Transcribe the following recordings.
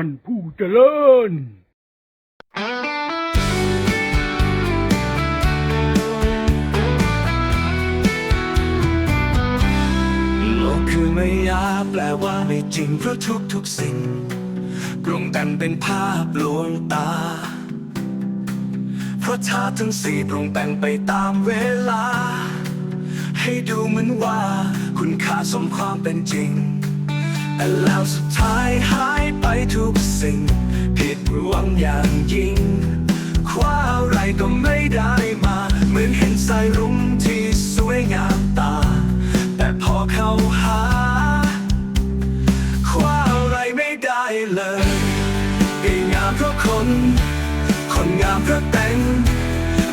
ท่านผู้เจริญโลกคือไม่ยาแปลว่าไม่จริงเพราะทุกทุกๆสิ่งปรุงแต่งเป็นภาพลวงตา เพราะธาตุทั้งสี่ปรุงแต่งไปตามเวลา ให้ดูเหมือนว่า คุณค่าสมความเป็นจริง แต่แล้วสุดท้ายหายไปทุกสิ่ง ผิดหวังอย่างยิ่ง คว้าอะไรก็ไม่ได้มา เหมือนเห็นสายรุ้งที่สวยงามตา แต่พอเข้าหา คว้าอะไรไม่ได้เลยปีงามเพราะคน คนงามเพราะแต่ง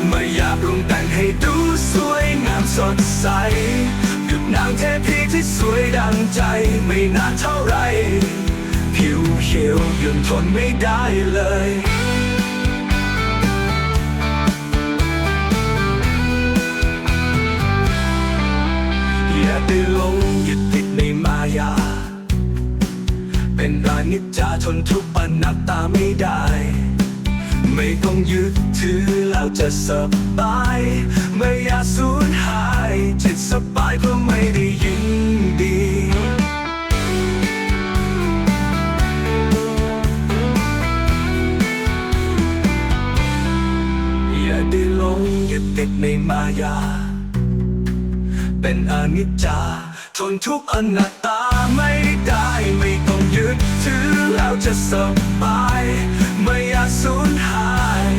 ไม่อยากปรุงแต่งให้ดูสวยงามสดใสางเทพีที่สวยดังใจไม่นานเท่าไร ผิวเขียวยุดทนไม่ได้เลยอย่าได้หลงยึดติดในมายา เป็นรานิจจาทนทุกข์ปนักตาไม่ได้ ไม่ต้องยึดถือแล้วจะสบายไม่อยากสู ในมายา เป็นอนิจจา ทนทุกอนัตตาไม่ได้ไม่ต้องยึดถือแล้วจะสบาย ไม่อยากสูญหาย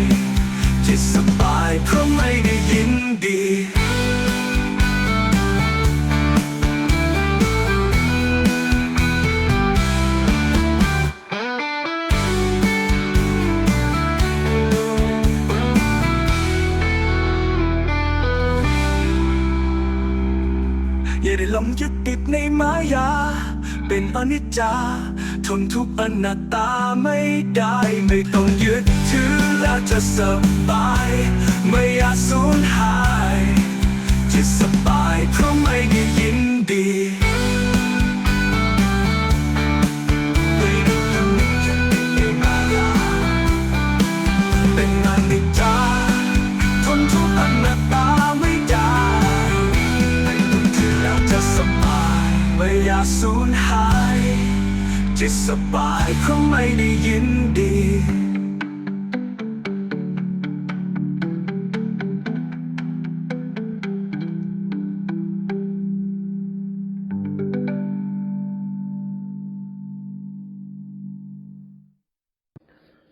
จิตสบายเพราะไม่ได้ยินดี ลงยึดติดในมายา เป็นอนิจจา ทนทุกอนัตตาไม่ได้ไม่ต้องยึดถือแล้วจะสบาย ไม่อยากสูญหาย จิตสบายเพราะไม่ได้ยินดี จิตสบายเพราไม่ได้ยินดี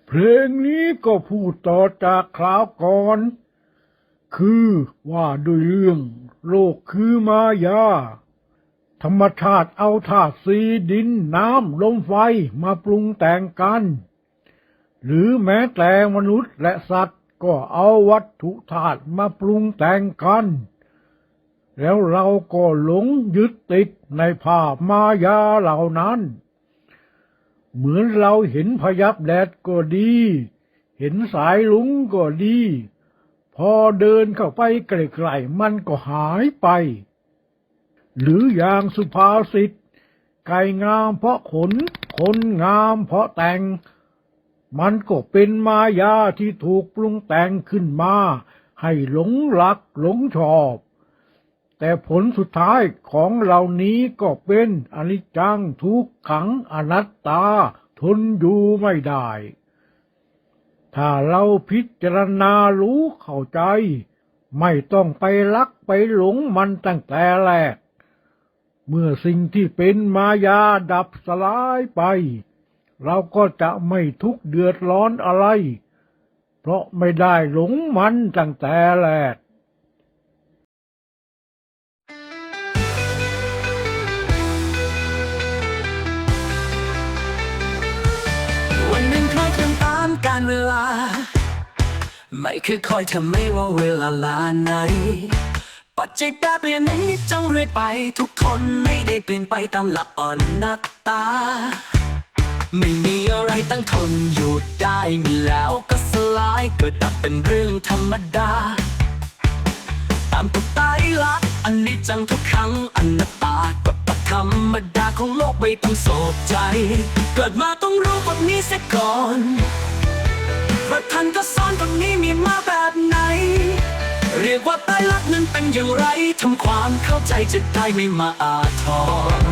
เพลงนี้ก็พูดต่อจากคราวก่อน คือว่าด้วยเรื่องโลกคือมายา ธรรมชาติเอาธาตุสีดินน้ำลมไฟมาปรุงแต่งกัน หรือแม้แต่มนุษย์และสัตว์ก็เอาวัตถุธาตุมาปรุงแต่งกัน แล้วเราก็หลงยึดติดในภาพมายาเหล่านั้น เหมือนเราเห็นพยับแดดก็ดี เห็นสายลุงก็ดี พอเดินเข้าไปใกลๆมันก็หายไป หรืออย่างสุภาษิต ไก่งามเพราะขน คนงามเพราะแต่ง มันก็เป็นมายาที่ถูกปรุงแต่งขึ้นมา ให้หลงรักหลงชอบ แต่ผลสุดท้ายของเหล่านี้ก็เป็นอนิจจังทุกขังอนัตตา ทนอยู่ไม่ได้ ถ้าเราพิจารณารู้เข้าใจ ไม่ต้องไปรักไปหลงมันตั้งแต่แรก เมื่อสิ่งที่เป็นมายาดับสลายไป เราก็จะไม่ทุกข์เดือดร้อนอะไร เพราะไม่ได้หลงมันตั้งแต่แรกวันหนึ่งใครเดินตามการเวลา ไม่เคยคอยเธอไม่ว่าเวลาลาไหน ปัจจัยแปรเปลี่ยนนี้จังเรื่อยไป ทุกคนไม่ได้เปลี่ยนไปตามหลักอ่อนนักตา ไม่มีอะไรตั้งทนอยู่ได้มีแล้วก็สลายเกิดดับเป็นเรื่องธรรมดา ตามกฎไตรลักษณ์อันนี้จังทุกครั้งอนัตตากฎปัจธรรมดาของโลกไม่ต้องโศกใจ เกิดมาต้องรู้กฎนี้เสียก่อนพระท่านก็สอนตรงนี้มีมาแบบไหน เรียกว่าใต้ลักนั้นเป็นอย่างไรทำความเข้าใจจะได้ไม่มาอาทร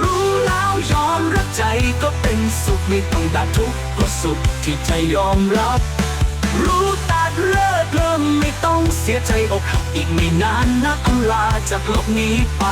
รู้แล้วยอมรับใจก็เป็นสุขไม่ต้องดัดทุกข์เพราะสุขที่ใจยอมรับ รู้ตัดเลิกเริ่มไม่ต้องเสียใจอกหักอีกไม่นานนักอำลาจากโลกนี้ไป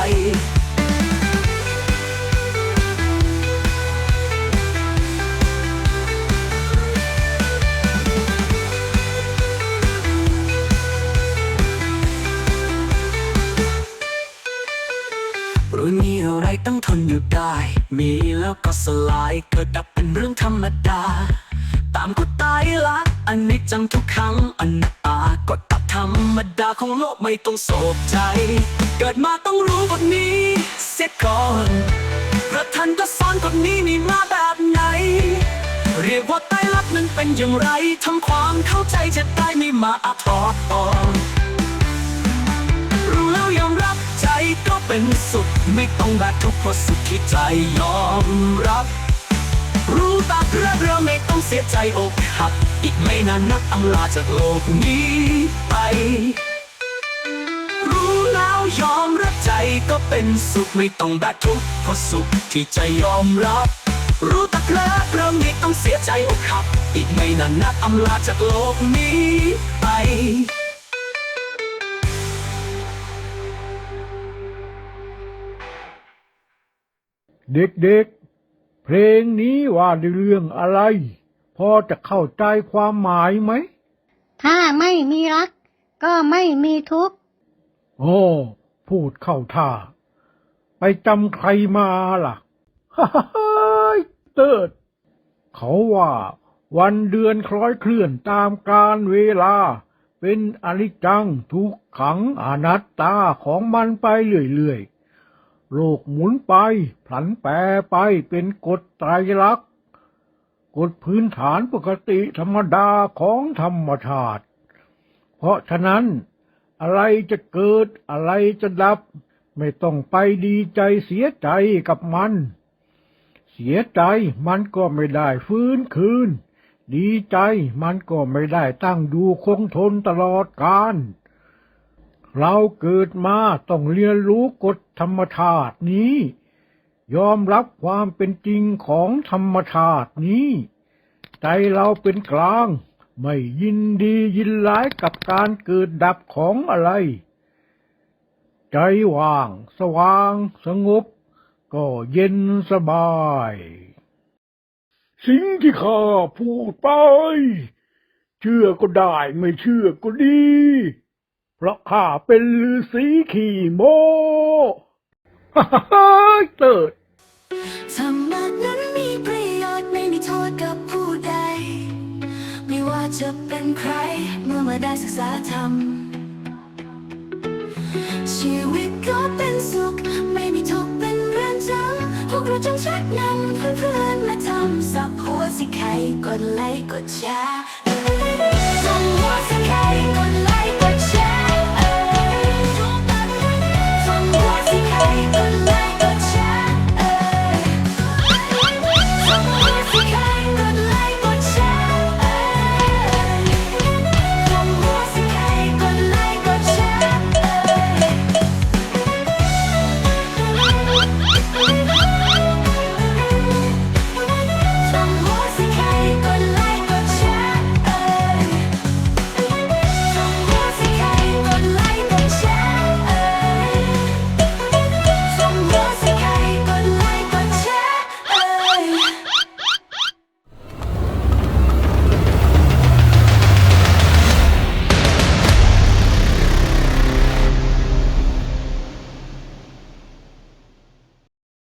ต้องทนอยู่ได้ มีแล้วก็สลายเกิดดับเป็นเรื่องธรรมดา ตามกฎตายละอันนี้จังทุกครั้งอันตากฎตับธรรมดาของโลกไม่ต้องโศกใจ เกิดมาต้องรู้กฎนี้ เสียก่อนพระท่านก็สอนกฎนี้มีมาแบบไหน เรียกว่าใต้ลักนั้นเป็นอย่างไรทำความเข้าใจจะได้ไม่มาอาทอ่อรู้แล้วยอมรับ ก็เป็นสุข ไม่ต้องแบกทุกข์เพราะสุขที่ใจยอมรับ รู้ตากเพื่อเราไม่ต้องเสียใจอกหัก อีกไม่นานนักอำลาจากโลกนี้ไป รู้แล้วยอมรับใจก็เป็นสุขไม่ต้องแบกทุกข์เพราะสุขที่ใจยอมรับ รู้ตากเพื่อเราไม่ต้องเสียใจอกหัก อีกไม่นานนักอำลาจากโลกนี้ไป เด็กๆ เพลงนี้ว่าด้วยเรื่องอะไร พอจะเข้าใจความหมายไหม ถ้าไม่มีรัก ก็ไม่มีทุกข์ โอ้ พูดเข้าท่า ไปจำใครมาล่ะ ฮ่าฮ่าฮ่าเติด เขาว่าวันเดือนคล้อยเคลื่อนตามกาลเวลา เป็นอนิจจังทุกขังอนัตตาของมันไปเรื่อยๆ โลกหมุนไปพลันแปรไปเป็นกฎไตรลักษณ์กฎพื้นฐานปกติธรรมดาของธรรมชาติ เพราะฉะนั้นอะไรจะเกิดอะไรจะดับ ไม่ต้องไปดีใจเสียใจกับมัน เสียใจมันก็ไม่ได้ฟื้นคืน ดีใจมันก็ไม่ได้ตั้งดูคงทนตลอดกาล เราเกิดมาต้องเรียนรู้กฎธรรมชาตินี้ ยอมรับความเป็นจริงของธรรมชาตินี้ ใจเราเป็นกลาง ไม่ยินดียินร้ายกับการเกิดดับของอะไร ใจว่าง สว่าง สงบ ก็เย็นสบาย สิ่งที่ข้าพูดไป เชื่อก็ได้ไม่เชื่อก็ดี เพราะข้าเป็นฤาษีขี่โมฮ่าฮ่าฮ่าเติดธรรมะนั้นมีประโยชน์ไม่มีโทษกับผู้ใด ไม่ว่าจะเป็นใครเมื่อมาได้ศึกษาธรรม ชีวิตก็เป็นสุข ไม่มีทุกข์เป็นเรื่องจำพวกเราจงชักนำเพื่อนๆมาทำสับหัวสิใครกดไลค์กดแชร์สับหัวสิใครกด